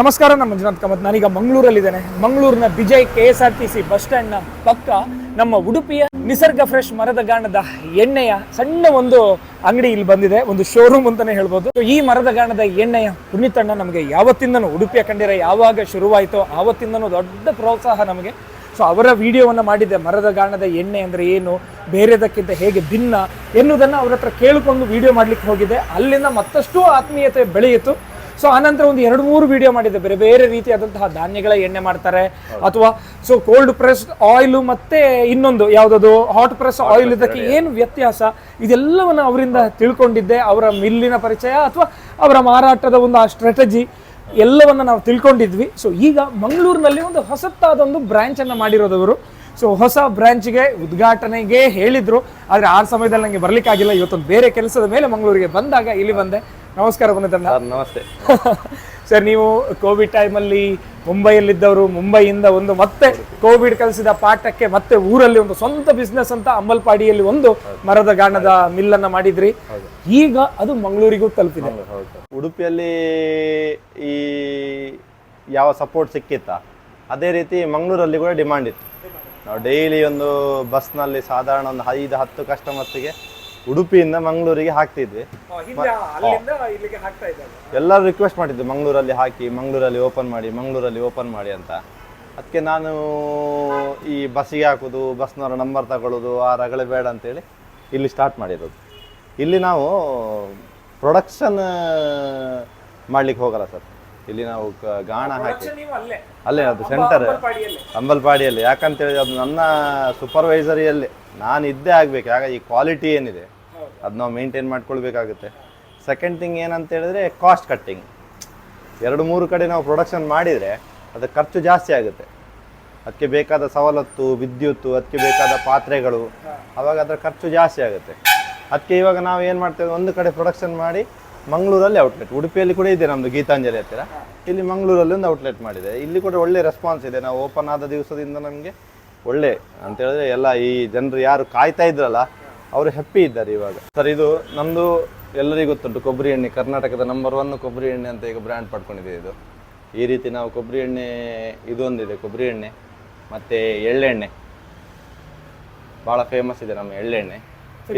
ನಮಸ್ಕಾರ, ನಾನು ಮಂಜುನಾಥ್ ಕಾಮತ್. ನಾನೀಗ ಮಂಗಳೂರಲ್ಲಿದ್ದೇನೆ. ಮಂಗಳೂರಿನ Vijay K S R T C bus ಸ್ಟ್ಯಾಂಡ್ನ ಪಕ್ಕ ನಮ್ಮ ಉಡುಪಿಯ ನಿಸರ್ಗ ಫ್ರೆಶ್ ಮರದ ಗಾಣದ ಎಣ್ಣೆಯ ಸಣ್ಣ ಒಂದು ಅಂಗಡಿ ಇಲ್ಲಿ ಬಂದಿದೆ. ಒಂದು ಶೋರೂಮ್ ಅಂತಾನೆ ಹೇಳ್ಬೋದು. ಈ ಮರದ ಗಾಣದ ಎಣ್ಣೆಯ ಪುಣ್ಯತಣ್ಣ ನಮಗೆ ಯಾವತ್ತಿಂದನೂ ಉಡುಪಿಯ ಕಂಡಿರ ಯಾವಾಗ ಶುರುವಾಯಿತೋ ಆವತ್ತಿಂದನೂ ದೊಡ್ಡ ಪ್ರೋತ್ಸಾಹ ನಮಗೆ. ಸೊ ಅವರ ವಿಡಿಯೋವನ್ನು ಮಾಡಿದ್ದೆ. ಮರದ ಗಾಣದ ಎಣ್ಣೆ ಅಂದರೆ ಏನು, ಬೇರೆದಕ್ಕಿಂತ ಹೇಗೆ ಭಿನ್ನ ಎನ್ನುವುದನ್ನು ಅವರ ಹತ್ರ ಕೇಳಿಕೊಂಡು ವಿಡಿಯೋ ಮಾಡ್ಲಿಕ್ಕೆ ಹೋಗಿದೆ ಅಲ್ಲಿಂದ ಮತ್ತಷ್ಟು ಆತ್ಮೀಯತೆ ಬೆಳೆಯಿತು. ಸೊ ಆನಂತರ ಒಂದು ಎರಡು ಮೂರು ವಿಡಿಯೋ ಮಾಡಿದ್ದೆ ಬೇರೆ ಬೇರೆ ರೀತಿಯಾದಂತಹ ಧಾನ್ಯಗಳ ಎಣ್ಣೆ ಮಾಡ್ತಾರೆ. ಅಥವಾ ಸೊ ಕೋಲ್ಡ್ ಪ್ರೆಸ್ ಆಯಿಲ್ ಮತ್ತೆ ಇನ್ನೊಂದು ಯಾವುದದು? ಹಾಟ್ ಪ್ರೆಸ್ ಆಯಿಲ್ ಇದಕ್ಕೆ ಏನು ವ್ಯತ್ಯಾಸ? ಇದೆಲ್ಲವನ್ನು ಅವರಿಂದ ತಿಳ್ಕೊಂಡಿದ್ದೆ. ಅವರ ಮಿಲ್ಲಿನ ಪರಿಚಯ ಅಥವಾ ಅವರ ಮಾರಾಟದ ಒಂದು ಆ ಸ್ಟ್ರಾಟಜಿ ಎಲ್ಲವನ್ನ ನಾವು ತಿಳ್ಕೊಂಡಿದ್ವಿ. ಸೊ ಈಗ ಮಂಗಳೂರಿನಲ್ಲಿ ಒಂದು ಹೊಸತಾದ ಒಂದು ಬ್ರಾಂಚ್ ಅನ್ನ ಮಾಡಿರೋದವರು. ಸೊ ಹೊಸ ಬ್ರಾಂಚ್ಗೆ ಉದ್ಘಾಟನೆಗೆ ಹೇಳಿದ್ರು. ಆದರೆ ಆ ಸಮಯದಲ್ಲಿ ನನಗೆ ಬರ್ಲಿಕ್ಕಾಗಿಲ್ಲ. ಇವತ್ತೊಂದು ಬೇರೆ ಕೆಲಸದ ಮೇಲೆ ಮಂಗಳೂರಿಗೆ ಬಂದಾಗ ಇಲ್ಲಿ ಬಂದೆ. ನಮಸ್ಕಾರ ಸರ್ ನಮಸ್ತೆ. ಸರ್ ನೀವು ಕೋವಿಡ್ ಟೈಮಲ್ಲಿ ಮುಂಬೈಯಲ್ಲಿದ್ದವರು ಮುಂಬೈಯಿಂದ ಒಂದು ಮತ್ತೆ ಕೋವಿಡ್ ಕಲಿಸಿದ ಪಾಠಕ್ಕೆ ಮತ್ತೆ ಊರಲ್ಲಿ ಒಂದು ಸ್ವಂತ ಬಿಸ್ನೆಸ್ ಅಂತ ಅಂಬಲ್ಪಾಡಿಯಲ್ಲಿ ಒಂದು ಮರದ ಗಾಣದ ಮಿಲ್ ಅನ್ನ ಮಾಡಿದ್ರಿ. ಈಗ ಅದು ಮಂಗಳೂರಿಗೂ ತಲುಪಿದೆ. ಉಡುಪಿಯಲ್ಲಿ ಈ ಯಾವ ಸಪೋರ್ಟ್ ಸಿಕ್ಕಿತ್ತ? ಅದೇ ರೀತಿ ಮಂಗಳೂರಲ್ಲಿ ಕೂಡ ಡಿಮಾಂಡ್ ಇತ್ತು. ನಾವು ಡೈಲಿ ಒಂದು ಬಸ್ನಲ್ಲಿ ಸಾಧಾರಣ ಒಂದು ಐದು ಹತ್ತು ಕಸ್ಟಮರ್ಸ್ಗೆ ಉಡುಪಿಯಿಂದ ಮಂಗಳೂರಿಗೆ ಹಾಕ್ತಿದ್ವಿ. ಎಲ್ಲರೂ ರಿಕ್ವೆಸ್ಟ್ ಮಾಡಿದ್ದು ಮಂಗಳೂರಲ್ಲಿ ಹಾಕಿ ಮಂಗಳೂರಲ್ಲಿ ಓಪನ್ ಮಾಡಿ ಮಂಗಳೂರಲ್ಲಿ ಓಪನ್ ಮಾಡಿ ಅಂತ. ಅದಕ್ಕೆ ನಾನು ಈ ಬಸ್ಸಿಗೆ ಹಾಕೋದು ಬಸ್ನವರ ನಂಬರ್ ತಗೊಳ್ಳೋದು ಆ ರಗಳೆ ಬೇಡ ಅಂತೇಳಿ ಇಲ್ಲಿ ಸ್ಟಾರ್ಟ್ ಮಾಡಿರೋದು. ಇಲ್ಲಿ ನಾವು ಪ್ರೊಡಕ್ಷನ್ ಮಾಡ್ಲಿಕ್ಕೆ ಹೋಗಲ್ಲ ಸರ್. ಇಲ್ಲಿ ನಾವು ಗಾಣ ಹಾಕಿ. ಅಲ್ಲೇ? ಅದು ಸೆಂಟರ್ ಅಂಬಲ್ಪಾಡಿಯಲ್ಲಿ ಯಾಕಂತೇಳಿ ಅದು ನನ್ನ ಸೂಪರ್ವೈಸರಿಯಲ್ಲಿ ನಾನು ಇದ್ದೇ ಆಗಬೇಕು ಆಗ ಈ ಕ್ವಾಲಿಟಿ ಏನಿದೆ ಅದು ನಾವು ಮೇಂಟೈನ್ ಮಾಡ್ಕೊಳ್ಬೇಕಾಗುತ್ತೆ. ಸೆಕೆಂಡ್ ಥಿಂಗ್ ಏನಂತ ಹೇಳಿದ್ರೆ ಕಾಸ್ಟ್ ಕಟ್ಟಿಂಗ್ ಎರಡು ಮೂರು ಕಡೆ ನಾವು ಪ್ರೊಡಕ್ಷನ್ ಮಾಡಿದರೆ ಅದು ಖರ್ಚು ಜಾಸ್ತಿ ಆಗುತ್ತೆ. ಅದಕ್ಕೆ ಬೇಕಾದ ಸವಲತ್ತು ವಿದ್ಯುತ್ತು ಅದಕ್ಕೆ ಬೇಕಾದ ಪಾತ್ರೆಗಳು ಅವಾಗ ಅದರ ಖರ್ಚು ಜಾಸ್ತಿ ಆಗುತ್ತೆ. ಅದಕ್ಕೆ ಇವಾಗ ನಾವು ಏನು ಮಾಡ್ತೇವೆ ಒಂದು ಕಡೆ ಪ್ರೊಡಕ್ಷನ್ ಮಾಡಿ ಮಂಗಳೂರಲ್ಲಿ ಔಟ್ಲೆಟ್ ಉಡುಪಿಯಲ್ಲಿ ಕೂಡ ಇದೆ ನಮ್ಮದು ಗೀತಾಂಜಲಿ ಹತ್ತಿರ. ಇಲ್ಲಿ ಮಂಗಳೂರಲ್ಲಿ ಒಂದು ಔಟ್ಲೆಟ್ ಮಾಡಿದೆ. ಇಲ್ಲಿ ಕೂಡ ಒಳ್ಳೆ ರೆಸ್ಪಾನ್ಸ್ ಇದೆ. ನಾವು ಓಪನ್ ಆದ ದಿವಸದಿಂದ ನಮಗೆ ಒಳ್ಳೆ ಅಂತ ಹೇಳಿದ್ರೆ ಎಲ್ಲ ಈ ಜನರು ಯಾರು ಕಾಯ್ತಾ ಇದ್ರಲ್ಲ ಅವರು ಹ್ಯಾಪಿ ಇದ್ದಾರೆ ಇವಾಗ. ಸರ್ ಇದು ನಮ್ಮದು ಎಲ್ಲರಿಗೂ ಗೊತ್ತುಂಟು ಕೊಬ್ಬರಿ ಎಣ್ಣೆ ಕರ್ನಾಟಕದ ನಂಬರ್ ಒನ್ ಕೊಬ್ಬರಿ ಎಣ್ಣೆ ಅಂತ ಈಗ ಬ್ರ್ಯಾಂಡ್ ಪಡ್ಕೊಂಡಿದೆ ಇದು. ಈ ರೀತಿ ನಾವು ಕೊಬ್ಬರಿ ಎಣ್ಣೆ ಇದೊಂದಿದೆ ಕೊಬ್ಬರಿ ಎಣ್ಣೆ ಮತ್ತು ಎಳ್ಳೆಣ್ಣೆ. ಭಾಳ ಫೇಮಸ್ ಇದೆ ನಮ್ಮ ಎಳ್ಳೆಣ್ಣೆ.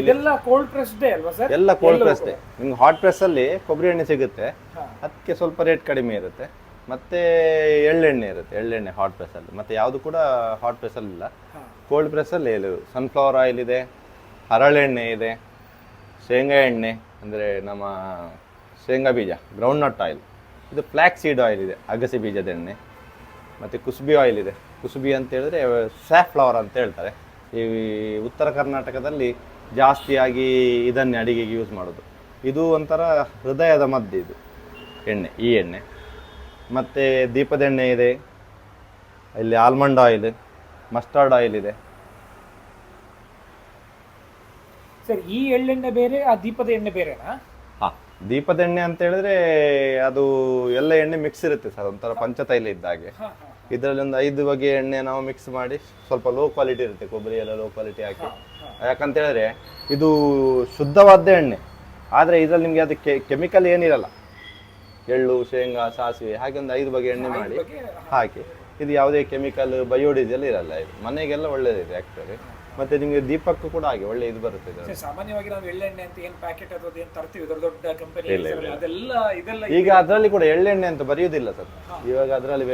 ಇದೆಲ್ಲ ಕೋಲ್ಡ್ ಪ್ರೆಸ್ ಅಲ್ವಾ ಸರ್? ಎಲ್ಲ ಕೋಲ್ಡ್ ಪ್ರೆಸ್ ನಿಮ್ಗೆ ಹಾಟ್ ಪ್ರೆಸ್ಸಲ್ಲಿ ಕೊಬ್ಬರಿ ಎಣ್ಣೆ ಸಿಗುತ್ತೆ. ಅದಕ್ಕೆ ಸ್ವಲ್ಪ ರೇಟ್ ಕಡಿಮೆ ಇರುತ್ತೆ. ಮತ್ತೆ ಎಳ್ಳೆಣ್ಣೆ ಇರುತ್ತೆ ಎಳ್ಳೆಣ್ಣೆ ಹಾಟ್ ಪ್ರೆಸ್ಸಲ್ಲಿ ಮತ್ತೆ ಯಾವುದು ಕೂಡ ಹಾಟ್ ಪ್ರೆಸ್ಸಲ್ಲಿ ಇಲ್ಲ. ಕೋಲ್ಡ್ ಪ್ರೆಸ್ಸಲ್ಲಿ ಇದು ಸನ್ಫ್ಲವರ್ ಆಯಿಲ್ ಇದೆ ಹರಳೆಣ್ಣೆ ಇದೆ ಶೇಂಗಾ ಎಣ್ಣೆ ಅಂದರೆ ನಮ್ಮ ಶೇಂಗಾ ಬೀಜ ಗ್ರೌಂಡ್ ನಟ್ ಆಯಿಲ್ ಇದು ಫ್ಲ್ಯಾಕ್ ಸೀಡ್ ಆಯಿಲ್ ಇದೆ ಅಗಸೆ ಬೀಜದ ಎಣ್ಣೆ. ಮತ್ತು ಕುಸುಬಿ ಆಯಿಲ್ ಇದೆ. ಕುಸುಬಿ ಅಂತ ಹೇಳಿದ್ರೆ ಸ್ಯಾಫ್ ಫ್ಲವರ್ ಅಂತ ಹೇಳ್ತಾರೆ. ಈ ಉತ್ತರ ಕರ್ನಾಟಕದಲ್ಲಿ ಜಾಸ್ತಿಯಾಗಿ ಇದನ್ನೇ ಅಡಿಗೆಗೆ ಯೂಸ್ ಮಾಡೋದು. ಇದು ಒಂಥರ ಹೃದಯದ ಮದ್ದು ಇದು ಎಣ್ಣೆ ಈ ಎಣ್ಣೆ. ಮತ್ತು ದೀಪದ ಎಣ್ಣೆ ಇದೆ. ಇಲ್ಲಿ ಆಲ್ಮಂಡ್ ಆಯಿಲ್ ಮಸ್ಟರ್ಡ್ ಆಯಿಲ್ ಇದೆ. ಸರ್ ಈ ಎಳ್ಳೆಣ್ಣೆ ಬೇರೆ ಆ ದೀಪದ ಎಣ್ಣೆ ಬೇರೆನಾ? ಹಾ ದೀಪದ ಎಣ್ಣೆ ಅಂತ ಹೇಳಿದ್ರೆ ಅದು ಎಲ್ಲ ಎಣ್ಣೆ ಮಿಕ್ಸ್ ಇರುತ್ತೆ ಸರ್ ಒಂಥರ ಪಂಚತೈಲ ಇದ್ದ ಹಾಗೆ. ಇದರಲ್ಲಿ ಒಂದು ಐದು ಬಗೆ ಎಣ್ಣೆ ನಾವು ಮಿಕ್ಸ್ ಮಾಡಿ ಸ್ವಲ್ಪ ಲೋ ಕ್ವಾಲಿಟಿ ಇರುತ್ತೆ ಕೊಬ್ಬರಿ ಎಲ್ಲ ಲೋ ಕ್ವಾಲಿಟಿ ಹಾಕಿ. ಯಾಕಂತ ಹೇಳಿದ್ರೆ ಇದು ಶುದ್ಧವಾದ ಎಣ್ಣೆ. ಆದರೆ ಇದರಲ್ಲಿ ನಿಮಗೆ ಅದು ಕೆಮಿಕಲ್ ಏನಿರಲ್ಲ. ಎಳ್ಳು ಶೇಂಗಾ ಸಾಸಿವೆ ಹಾಗೆ ಒಂದು ಐದು ಬಗೆ ಎಣ್ಣೆ ಮಾಡಿ ಹಾಕಿ. ಇದು ಯಾವುದೇ ಕೆಮಿಕಲ್ ಬಯೋಡೀಸೆಲ್ ಇರಲ್ಲ ಇದು. ಮನೆಗೆಲ್ಲ ಒಳ್ಳೇದಿದೆ ಆ್ಯಕ್ಚುಲಿ ಮತ್ತೆ ನಿಮಗೆ ದೀಪಕ್ಕೂ ಕೂಡ ಹಾಗೆ ಒಳ್ಳೆ ಇದು ಬರುತ್ತೆ ಇದು. ಸಾಮಾನ್ಯವಾಗಿ ನಾವು ಎಳ್ಳೆಣ್ಣೆ ಅಂತ ಏನು ಪ್ಯಾಕೆಟ್ ಏನ್ ತರ್ತೀವಿ? ದೊಡ್ಡ ದೊಡ್ಡ ಕಂಪನಿ ಅದೆಲ್ಲ ಇದೆಲ್ಲ ಈಗ ಅದರಲ್ಲಿ ಕೂಡ ಎಳ್ಳೆಣ್ಣೆ ಅಂತ ಬರೆಯುವುದಿಲ್ಲ ಸರ್. ಇವಾಗ ಅದರಲ್ಲಿ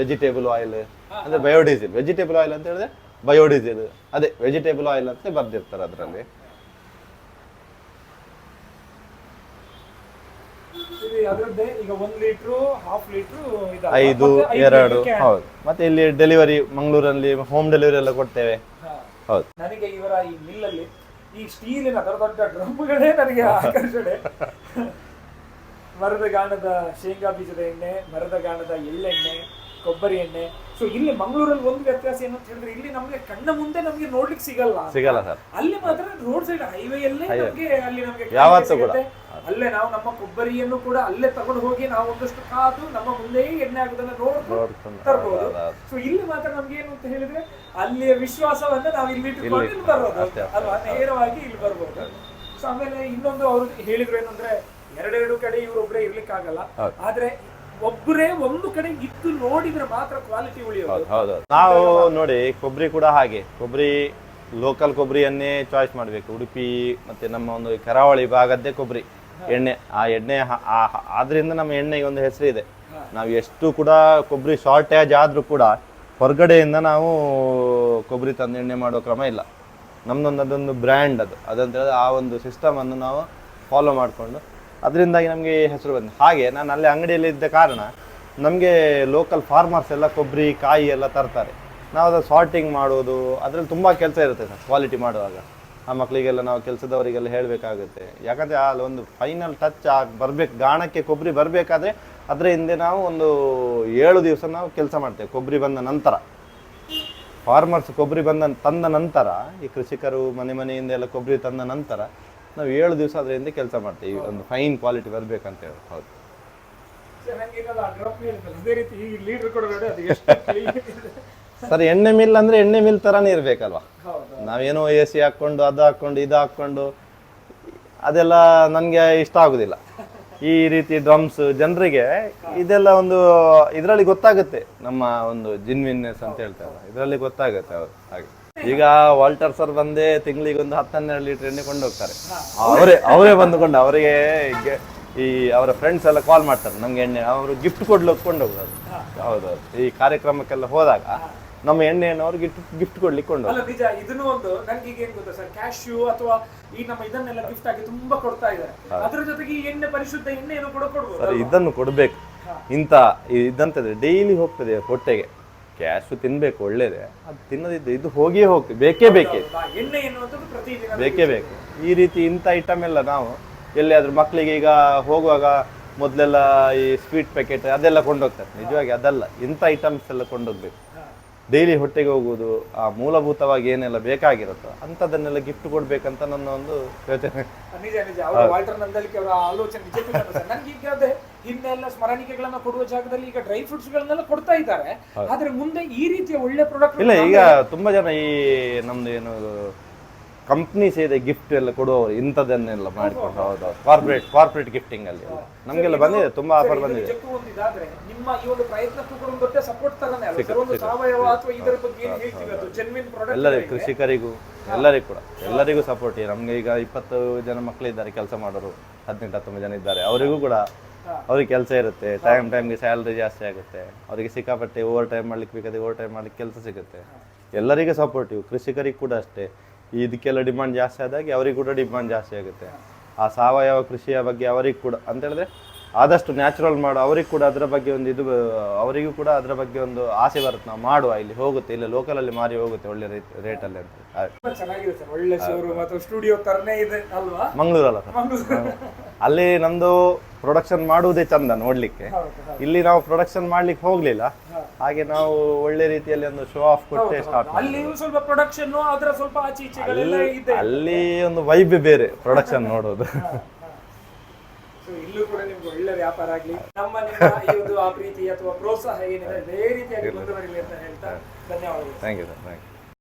ವೆಜಿಟೇಬಲ್ ಆಯಿಲ್ ಅಂದ್ರೆ ಬಯೋಡೀಸೆಲ್ ವೆಜಿಟೇಬಲ್ ಆಯಿಲ್ ಅಂತ ಹೇಳಿದ್ರೆ ಬಯೋಡೀಸೆಲ್ ಅದೇ ವೆಜಿಟೇಬಲ್ ಆಯಿಲ್ ಅಂತ ಬರ್ದಿರ್ತಾರೆ ಅದರಲ್ಲಿ ಇದು ಅದ್ರದ್ದೇ ಈಗ ಒಂದ್ ಲೀಟ್ರು ಹಾಫ್ ಲೀಟ್ರು ಐದು ಎರಡು ಹೌದು. ಮತ್ತೆ ಇಲ್ಲಿ ಡೆಲಿವರಿ ಮಂಗಳೂರಲ್ಲಿ ಹೋಮ್ ಡೆಲಿವರಿ ಎಲ್ಲ ಕೊಡ್ತೇವೆ. ಹೌದು. ನನಗೆ ಇವರ ಈ ಮಿಲ್ಲಲ್ಲಿ ಈ ಸ್ಟೀಲಿನ ದೊಡ್ಡ ದೊಡ್ಡ ಡ್ರಮ್ಗಳೇ ನನಗೆ ಆಕರ್ಷಣೆ. ಮರದ ಗಾಣದ ಶೇಂಗಾ ಬೀಜದ ಎಣ್ಣೆ ಮರದ ಗಾಣದ ಎಳ್ಳೆಣ್ಣೆ ಕೊಬ್ಬರಿ ಎಣ್ಣೆ. ಸೊ ಇಲ್ಲಿ ಮಂಗಳೂರಲ್ಲಿ ಒಂದು ವ್ಯತ್ಯಾಸ ಏನು ಅಂತ ಹೇಳಿದ್ರೆ ಇಲ್ಲಿ ನಮಗೆ ಕಣ್ಣ ಮುಂದೆ ನಮಗೆ ನೋಡ್ಲಿಕ್ಕೆ ಸಿಗಲ್ಲ ಸಿಗಲ್ಲ ಸರ್. ಅಲ್ಲಿ ಮಾತ್ರ ರೋಡ್ ಸೈಡ್ ಹೈವೇ ಅಲ್ಲೇ ನಮಗೆ ಅಲ್ಲಿ ನಮಗೆ ಯಾವತ್ತೂ ಕೂಡ. ಅಲ್ಲೇ ನಾವು ನಮ್ಮ ಕೊಬ್ಬರಿಯನ್ನು ಕೂಡ ಅಲ್ಲೇ ತಗೊಂಡು ಹೋಗಿ ನಾವು ಒಂದಷ್ಟು ಕಾದು ನಮ್ಮ ಮುಂದೆಯೇ ಎಣ್ಣೆ ಆಗೋದನ್ನ ನೋಡ್ಕೊಂಡು ತರಬಹುದು ಸೊ ಇಲ್ಲಿ ಮಾತ್ರ ನಮ್ಗೆ ಏನು ಅಂತ ಹೇಳಿದ್ರೆ ಅಲ್ಲಿಯ ವಿಶ್ವಾಸವನ್ನ ನಾವು ಇಲ್ಲಿ ಇಟ್ಟುಕೊಂಡು ಬರೋದು ಅಲ್ವಾ? ನೇರವಾಗಿ ಇಲ್ಲಿ ಬರ್ಬೋದು. ಸೊ ಆಮೇಲೆ ಇನ್ನೊಂದು ಅವರು ಹೇಳಿದ್ರು ಏನಂದ್ರೆ ಎರಡೆರಡು ಕಡೆ ಇವರೊಬ್ಬರೇ ಇರ್ಲಿಕ್ಕಾಗಲ್ಲ. ಆಗಲ್ಲ ಆದ್ರೆ ಒಬ್ಬರೇ ಒಂದು ಕಡೆ ಇದ್ದು ನೋಡಿದ್ರೆ ಮಾತ್ರ ಕ್ವಾಲಿಟಿ ಉಳಿಯೋದು. ಹೌದು ನಾವು ನೋಡಿ ಕೊಬ್ಬರಿ ಕೂಡ ಹಾಗೆ. ಕೊಬ್ಬರಿ ಲೋಕಲ್ ಕೊಬ್ಬರಿಯನ್ನೇ ಚಾಯ್ಸ್ ಮಾಡಬೇಕು. ಉಡುಪಿ ಮತ್ತೆ ನಮ್ಮ ಒಂದು ಕರಾವಳಿ ಭಾಗದ್ದೇ ಕೊಬ್ಬರಿ. ಎಣ್ಣೆ, ಆ ಎಣ್ಣೆ ಆದ್ರಿಂದ ನಮ್ಮ ಎಣ್ಣೆಗೆ ಒಂದು ಹೆಸರಿದೆ ನಾವು ಎಷ್ಟು ಕೂಡ ಕೊಬ್ಬರಿ ಶಾರ್ಟೇಜ್ ಆದರೂ ಕೂಡ ಹೊರಗಡೆಯಿಂದ ನಾವು ಕೊಬ್ಬರಿ ತಂದು ಎಣ್ಣೆ ಮಾಡೋ ಕ್ರಮ ಇಲ್ಲ. ನಮ್ದೊಂದು, ಅದೊಂದು ಬ್ರ್ಯಾಂಡ್ ಅದು. ಅದಂತ ಹೇಳಿದ್ರೆ ಆ ಒಂದು ಸಿಸ್ಟಮನ್ನು ನಾವು ಫಾಲೋ ಮಾಡಿಕೊಂಡು ಅದರಿಂದಾಗಿ ನಮಗೆ ಹೆಸರು ಬಂದಿದೆ. ಹಾಗೆ ನಾನು ಅಲ್ಲಿ ಅಂಗಡಿಯಲ್ಲಿ ಇದ್ದ ಕಾರಣ ನಮಗೆ ಲೋಕಲ್ ಫಾರ್ಮರ್ಸ್ ಎಲ್ಲ ಕೊಬ್ಬರಿ, ಕಾಯಿ ಎಲ್ಲ ತರ್ತಾರೆ. ನಾವು ಅದು ಸಾರ್ಟಿಂಗ್ ಮಾಡೋದು ಅದರಲ್ಲಿ ತುಂಬ ಕೆಲಸ ಇರುತ್ತೆ ಸರ್ ಕ್ವಾಲಿಟಿ ಮಾಡುವಾಗ. ಆ ಮಕ್ಕಳಿಗೆಲ್ಲ ನಾವು ಕೆಲಸದವರಿಗೆಲ್ಲ ಹೇಳಬೇಕಾಗುತ್ತೆ. ಯಾಕಂದರೆ ಅಲ್ಲಿ ಒಂದು ಫೈನಲ್ ಟಚ್ ಆಗಿ ಬರಬೇಕು ಗಾಣಕ್ಕೆ ಕೊಬ್ಬರಿ ಬರಬೇಕಾದ್ರೆ ಅದರ ಹಿಂದೆ ನಾವು ಒಂದು ಏಳು ದಿವಸ ನಾವು ಕೆಲಸ ಮಾಡ್ತೇವೆ ಕೊಬ್ಬರಿ ಬಂದ ನಂತರ. ಫಾರ್ಮರ್ಸ್ ಕೊಬ್ಬರಿ ಬಂದ ತಂದ ನಂತರ ಈ ಕೃಷಿಕರು ಮನೆ ಮನೆಯಿಂದ ಎಲ್ಲ ಕೊಬ್ಬರಿ ತಂದ ನಂತರ ನಾವು ಏಳು ದಿವಸ ಅದರ ಹಿಂದೆ ಕೆಲಸ ಮಾಡ್ತೇವೆ ಈ ಒಂದು ಫೈನ್ ಕ್ವಾಲಿಟಿ ಬರಬೇಕಂತ ಹೇಳಿ ಹೌದು. ಸರ್, ಆ ಎಣ್ಣೆ ಮಿಲ್ ಅಂದ್ರೆ ಎಣ್ಣೆ ಮಿಲ್ ಥರನೇ ಇರಬೇಕಲ್ವಾ? ನಾವೇನೋ ಎ ಸಿ ಹಾಕ್ಕೊಂಡು, ಅದು ಹಾಕ್ಕೊಂಡು, ಇದು ಹಾಕ್ಕೊಂಡು, ಅದೆಲ್ಲ ನನಗೆ ಇಷ್ಟ ಆಗೋದಿಲ್ಲ. ಈ ರೀತಿ ಡ್ರಮ್ಸ್ ಜನರಿಗೆ ಇದೆಲ್ಲ ಒಂದು, ಇದರಲ್ಲಿ ಗೊತ್ತಾಗುತ್ತೆ, ನಮ್ಮ ಒಂದು ಜಿನ್ವಿನ್ನೆಸ್ ಅಂತ ಹೇಳ್ತಾರೆ ಇದರಲ್ಲಿ ಗೊತ್ತಾಗುತ್ತೆ ಅವ್ರು ಹಾಗೆ. ಈಗ ವಾಲ್ಟರ್ ಸರ್ ಬಂದೇ ತಿಂಗಳಿಗೆ ಒಂದು ಹನ್ನೆರಡು ಲೀಟರ್ ಎಣ್ಣೆ ಕೊಂಡೋಗ್ತಾರೆ. ಅವರೇ ಅವರೇ ಬಂದುಕೊಂಡು ಅವರಿಗೆ ಈ ಅವರ ಫ್ರೆಂಡ್ಸ್ ಎಲ್ಲ ಕಾಲ್ ಮಾಡ್ತಾರೆ. ನಮ್ಗೆ ಎಣ್ಣೆ, ಅವರು ಗಿಫ್ಟ್ ಕೊಡ್ಲಿಕ್ಕೆ ಕೊಂಡು ಹೋಗೋದು ಹೌದೌದು. ಈ ಕಾರ್ಯಕ್ರಮಕ್ಕೆಲ್ಲ ಹೋದಾಗ ನಮ್ಮ ಎಣ್ಣೆಯನ್ನು ಅವ್ರಿಗೆ ಗಿಫ್ಟ್ ಗಿಫ್ಟ್ ಕೊಡ್ಲಿಕ್ಕೆ. ಅಲ್ಲ ನಿಜ ಇದನ್ನು ಒಂದು ನನ್ಗೆ ಈಗ ಏನ್ ಗೊತ್ತಾ ಸರ್? ಕ್ಯಾಶ್ಯೂ ಅಥವಾ ಈ ನಮ್ಮ ಇದನ್ನೆಲ್ಲ ಗಿಫ್ಟ್ ಆಗಿ ತುಂಬಾ ಕೊಡ್ತಾ ಇದ್ದಾರೆ. ಅದ್ರ ಜೊತೆಗೆ ಈ ಎಣ್ಣೆ ಪರಿಶುದ್ಧ ಎಣ್ಣೆಯನ್ನು ಕೂಡ ಕೊಡ್ಬೋದು ಇದನ್ನು ಕೊಡ್ಬೇಕು. ಇಂಥ ಇದಂತದೆ ಡೈಲಿ ಹೋಗ್ತದೆ ಹೊಟ್ಟೆಗೆ. ಕ್ಯಾಶು ತಿನ್ಬೇಕು ಒಳ್ಳೇದೇ. ಅದು ತಿನ್ನೋದಿದ್ದು ಇದು ಹೋಗಿಯೇ ಹೋಗ್ತದೆ. ಬೇಕೇ ಬೇಕೇ. ಬೇಕೇ ಬೇಕು. ಈ ರೀತಿ ಇಂಥ ಐಟಮ್ ಎಲ್ಲ ನಾವು ಎಲ್ಲಿಯಾದ್ರೂ ಮಕ್ಕಳಿಗೆ ಈಗ ಹೋಗುವಾಗ ಮೊದಲೆಲ್ಲ ಈ ಸ್ವೀಟ್ ಪ್ಯಾಕೆಟ್ ಅದೆಲ್ಲ ಕೊಂಡೋಗ್ತಾರೆ ನಿಜವಾಗಿ ಅದಲ್ಲ. ಇಂಥ ಐಟಮ್ಸ್ ಎಲ್ಲ ಕೊಂಡೋಗ್ಬೇಕು. ಡೈಲಿ ಹೊಟ್ಟೆಗೆ ಹೋಗುವುದು ಆ ಮೂಲಭೂತವಾಗಿ ಏನೆಲ್ಲ ಬೇಕಾಗಿರುತ್ತೋ ಅಂಥದ್ದನ್ನೆಲ್ಲ ಗಿಫ್ಟ್ ಕೊಡ್ಬೇಕಂತ ನನ್ನ ಒಂದು ಯೋಚನೆ. ನಿಜ ನಿಜ. ಅವರು ವಾಲ್ಟರ್ ನಂದಲಿಕೆ ಅವರ ಆಲೋಚನೆ. ನನ್ಗೆ ಈಗ ಅದೇ ಹಿಂದೆಲ್ಲ ಸ್ಮರಣಿಕೆಗಳನ್ನ ಕೊಡುವ ಜಾಗದಲ್ಲಿ ಈಗ ಡ್ರೈ ಫ್ರೂಟ್ಸ್ ಗಳನ್ನೆಲ್ಲ ಕೊಡ್ತಾ ಇದ್ದಾರೆ. ಆದ್ರೆ ಮುಂದೆ ಈ ರೀತಿಯ ಒಳ್ಳೆ ಪ್ರಾಡಕ್ಟ್ ಇಲ್ಲ ಈಗ ತುಂಬಾ ಜನ ಈ ನಮ್ದು ಏನು ಕಂಪ್ನೀಸ್ ಇದೆ ಗಿಫ್ಟ್ ಎಲ್ಲ ಕೊಡುವವರು ಇಂಥದನ್ನೆಲ್ಲ ಮಾಡಿಕೊಂಡು ಹೌದು ಕಾರ್ಪೊರೇಟ್ ಕಾರ್ಪೊರೇಟ್ ಗಿಫ್ಟಿಂಗ್ ಅಲ್ಲಿ ನಮಗೆಲ್ಲ ಬಂದಿದೆ ತುಂಬಾ ಆಫರ್ ಬಂದಿದೆ. ಎಲ್ಲರಿಗೂ ಕೃಷಿಕರಿಗೂ ಎಲ್ಲರಿಗೂ ಕೂಡ. ಎಲ್ಲರಿಗೂ ಸಪೋರ್ಟ್ ಇದೆ ನಮ್ಗೆ ಈಗ ಇಪ್ಪತ್ತು ಜನ ಮಕ್ಕಳಿದ್ದಾರೆ ಕೆಲಸ ಮಾಡೋರು. ಹದಿನೆಂಟು ಹತ್ತೊಂಬತ್ತು ಜನ ಇದ್ದಾರೆ. ಅವರಿಗೂ ಕೂಡ ಅವ್ರಿಗೆ ಕೆಲಸ ಇರುತ್ತೆ. ಟೈಮ್ ಟೈಮ್ಗೆ ಸ್ಯಾಲ್ರಿ ಜಾಸ್ತಿ ಆಗುತ್ತೆ. ಅವರಿಗೆ ಸಿಕ್ಕಾಪಟ್ಟೆ ಓವರ್ ಟೈಮ್ ಮಾಡ್ಲಿಕ್ಕೆ ಬೇಕಾದ್ರೆ ಓವರ್ ಟೈಮ್ ಮಾಡ್ಲಿಕ್ಕೆ ಕೆಲಸ ಸಿಗುತ್ತೆ. ಎಲ್ಲರಿಗೂ ಸಪೋರ್ಟಿವ್ ಕೃಷಿಕರಿಗೆ ಕೂಡ ಅಷ್ಟೇ. ಇದಕ್ಕೆಲ್ಲ ಡಿಮಾಂಡ್ ಜಾಸ್ತಿ ಆದಾಗ ಅವರಿಗೆ ಕೂಡ ಡಿಮಾಂಡ್ ಜಾಸ್ತಿ ಆಗುತ್ತೆ. ಆ ಸಾವಯವ ಕೃಷಿಯ ಬಗ್ಗೆ ಅವರಿಗೆ ಕೂಡ ಅಂತ ಹೇಳಿದ್ರೆ ಆದಷ್ಟು ನ್ಯಾಚುರಲ್ ಮಾಡು ಅವರಿಗೆ ಕೂಡ ಅದರ ಬಗ್ಗೆ ಒಂದು ಇದು ಅವರಿಗೂ ಕೂಡ ಅದರ ಬಗ್ಗೆ ಒಂದು ಆಸೆ ಬರುತ್ತೆ. ನಾವು ಮಾಡುವ ಇಲ್ಲಿ ಹೋಗುತ್ತೆ ಇಲ್ಲಿ ಲೋಕಲಲ್ಲಿ ಮಾರಿ ಹೋಗುತ್ತೆ ಒಳ್ಳೆ ರೇಟ್ ರೇಟಲ್ಲಿ ಅಂತ. ಸ್ಟುಡಿಯೋ ತರನೇ ಇದೆ ಅಲ್ವಾ? ಮಂಗಳೂರಲ್ಲ ಅಲ್ಲಿ ನಮ್ದು ಪ್ರೊಡಕ್ಷನ್ ಮಾಡುವುದೇ ಚಂದ ನೋಡ್ಲಿಕ್ಕೆ. ಇಲ್ಲಿ ನಾವು ಪ್ರೊಡಕ್ಷನ್ ಮಾಡ್ಲಿಕ್ಕೆ ಹೋಗ್ಲಿಲ್ಲ. ಹಾಗೆ ನಾವು ಒಳ್ಳೆ ರೀತಿಯಲ್ಲಿ ಒಂದು ಶೋ ಆಫ್ ಕೊಟ್ಟೆ ಸ್ಟಾರ್ಟ್ ಅಲ್ಲಿ ಸ್ವಲ್ಪ ಪ್ರೊಡಕ್ಷನ್ ಅದರ ಸ್ವಲ್ಪ ಆಚೆ ಈಚೆಗಳೆಲ್ಲ ಇದೆ. ಅಲ್ಲಿ ಒಂದು ವೈಬ್ ಬೇರೆ ಪ್ರೊಡಕ್ಷನ್ ನೋಡೋದು. ಸೊ ಇಲ್ಲೂ ಕೂಡ ನಿಮ್ಗೆ ಒಳ್ಳೆ ವ್ಯಾಪಾರ ಆಗಲಿ. ನಮ್ಮ ನಿಮ್ಮ ಈ ಒಂದು ಆ ಪ್ರೀತಿ ಅಥವಾ ಪ್ರೋತ್ಸಾಹ ಏನಿದೆ ಅದೇ ರೀತಿಯಾಗಿ ಮುಂದುವರಿಲಿ ಅಂತ ಹೇಳ್ತಾ ಧನ್ಯವಾದಗಳು. Thank you sir thank you